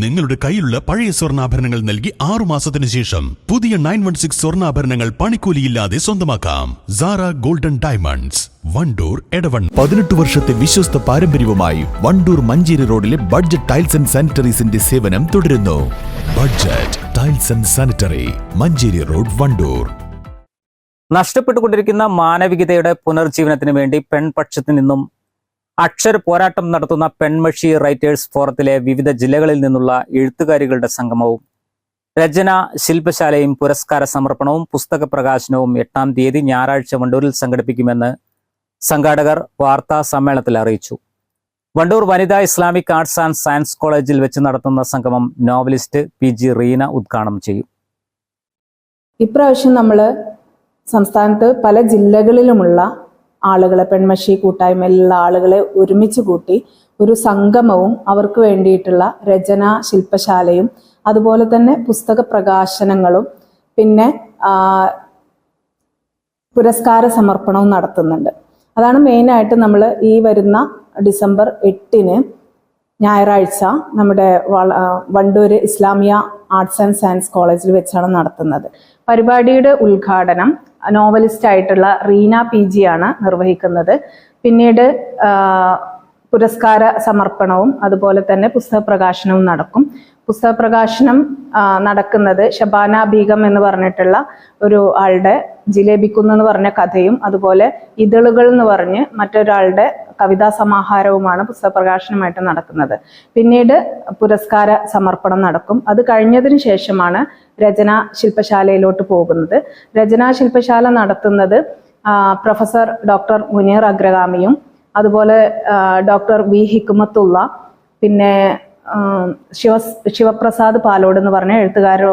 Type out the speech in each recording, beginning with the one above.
നിങ്ങളുടെ കയ്യിലുള്ള പഴയ സ്വർണാഭരണങ്ങൾ നൽകി ആറു മാസത്തിന് ശേഷം പുതിയ നയൻ വൺ സിക്സ് സ്വർണാഭരണങ്ങൾ പണിക്കൂലിയില്ലാതെ സ്വന്തമാക്കാം. സാറ ഗോൾഡൻ ഡയമണ്ട്സ് വണ്ടൂർ എടവൺ പതിനെട്ട് വർഷത്തെ വിശ്വസ്ത പാരമ്പര്യവുമായി വണ്ടൂർ മഞ്ചേരി റോഡിലെ ബഡ്ജറ്റ് ടൈൽസ് ആൻഡ് സാനിറ്ററീസിന്റെ സേവനം തുടരുന്നു. Budget tiles and sanitary Manjeri road Wandoor. നഷ്ടപ്പെട്ടുകൊണ്ടിരിക്കുന്ന മാനവികതയുടെ പുനർജീവനത്തിന് വേണ്ടി പെൺപക്ഷത്തു നിന്നും അക്ഷര പോരാട്ടം നടത്തുന്ന പെൺമഷി റൈറ്റേഴ്സ് ഫോറത്തിലെ വിവിധ ജില്ലകളിൽ നിന്നുള്ള എഴുത്തുകാരികളുടെ സംഗമവും രചന ശില്പശാലയും പുരസ്കാര സമർപ്പണവും പുസ്തക പ്രകാശനവും എട്ടാം തീയതി ഞായറാഴ്ച വണ്ടൂരിൽ സംഘടിപ്പിക്കുമെന്ന് സംഘാടകർ വാർത്താ സമ്മേളനത്തിൽ അറിയിച്ചു. വണ്ടൂർ വനിതാ ഇസ്ലാമിക് ആർട്സ് ആൻഡ് സയൻസ് കോളേജിൽ വെച്ച് നടത്തുന്ന സംഗമം നോവലിസ്റ്റ് പി ജി റീന ഉദ്ഘാടനം ചെയ്യും. ഇപ്രാവശ്യം നമ്മൾ സംസ്ഥാനത്ത് പല ജില്ലകളിലുമുള്ള ആളുകളെ പെൺമഷി എല്ലാ ആളുകളെ ഒരുമിച്ച് കൂട്ടി ഒരു സംഗമവും അവർക്ക് വേണ്ടിയിട്ടുള്ള രചനാ ശില്പശാലയും അതുപോലെ തന്നെ പുസ്തക പ്രകാശനങ്ങളും പിന്നെ പുരസ്കാര സമർപ്പണവും നടത്തുന്നുണ്ട്. അതാണ് മെയിനായിട്ട് നമ്മൾ ഈ വരുന്ന ഡിസംബർ എട്ടിന് ഞായറാഴ്ച നമ്മുടെ Wandoor Islamia arts and science കോളേജിൽ വെച്ചാണ് നടത്തുന്നത്. പരിപാടിയുടെ ഉദ്ഘാടനം നോവലിസ്റ്റ് ആയിട്ടുള്ള റീന പി ജി ആണ് നിർവഹിക്കുന്നത്. പിന്നീട് പുരസ്കാര സമർപ്പണവും അതുപോലെ തന്നെ പുസ്തക പ്രകാശനവും നടക്കും. പുസ്തക പ്രകാശനം നടക്കുന്നത് ഷബാന ബീഗം എന്ന് പറഞ്ഞിട്ടുള്ള ഒരു ആളുടെ ജിലേബിക്കുന്ന് എന്ന് പറഞ്ഞ കഥയും അതുപോലെ ഇതളുകൾ എന്ന് പറഞ്ഞ് മറ്റൊരാളുടെ കവിതാ സമാഹാരവുമാണ് പുസ്തക പ്രകാശനമായിട്ട് നടക്കുന്നത്. പിന്നീട് പുരസ്കാര സമർപ്പണം നടക്കും. അത് കഴിഞ്ഞതിന് ശേഷമാണ് രചനാ ശില്പശാലയിലോട്ട് പോകുന്നത്. രചനാ ശില്പശാല നടത്തുന്നത് പ്രൊഫസർ ഡോക്ടർ മുനീർ അഗ്രഗാമിയും അതുപോലെ ഡോക്ടർ വി ഹിക്കുമത്തുള്ള പിന്നെ ശിവ ശിവപ്രസാദ് പാലോട് എന്ന് പറഞ്ഞ എഴുത്തുകാരോ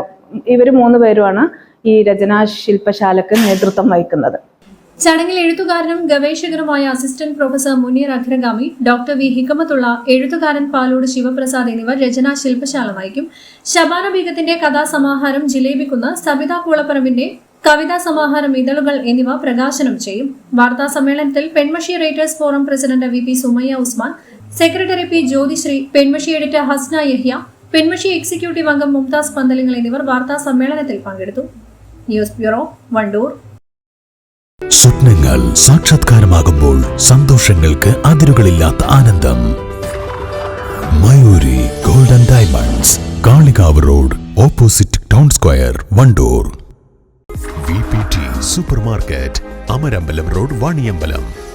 ഇവർ മൂന്ന് പേരുമാണ് ഈ രചനാ ശില്പശാലക്ക് നേതൃത്വം വഹിക്കുന്നത്. ചടങ്ങിൽ എഴുത്തുകാരനും ഗവേഷകരുമായ അസിസ്റ്റന്റ് പ്രൊഫസർ മുനീർ അഗ്രഗാമി ഡോക്ടർ വി. ഹിക്കമത്തുള്ള എഴുത്തുകാരൻ പാലോട് ശിവപ്രസാദ് എന്നിവർ രചനാ ശില്പശാല നയിക്കും ശബാന ബീഗത്തിന്റെ കഥാസമാഹാരം ജിലേബിക്കുന്ന് സബിത കൂളപ്പറമ്പിന്റെ കവിതാ സമാഹാരം ഇതളുകൾ എന്നിവ പ്രകാശനം ചെയ്യും. വാർത്താ സമ്മേളനത്തിൽ Penmashi writers forum president V P Sumayya Usman secretary P Jyothisree Penmashi editor Hasna Yahya Penmashi executive അംഗം മുംതാസ് പന്തലിങ്ങൾ എന്നിവർ വാർത്താ സമ്മേളനത്തിൽ പങ്കെടുത്തു. News bureau Wandoor. സ്വപ്നങ്ങൾ സാക്ഷാത്കാരമാകുമ്പോൾ സന്തോഷങ്ങൾക്ക് അതിരുകളില്ലാത്ത ആനന്ദം. Mayoori golden diamonds Kalikavu road opposite town square Wandoor. V P T super market Amarambalam road Vaniyambalam.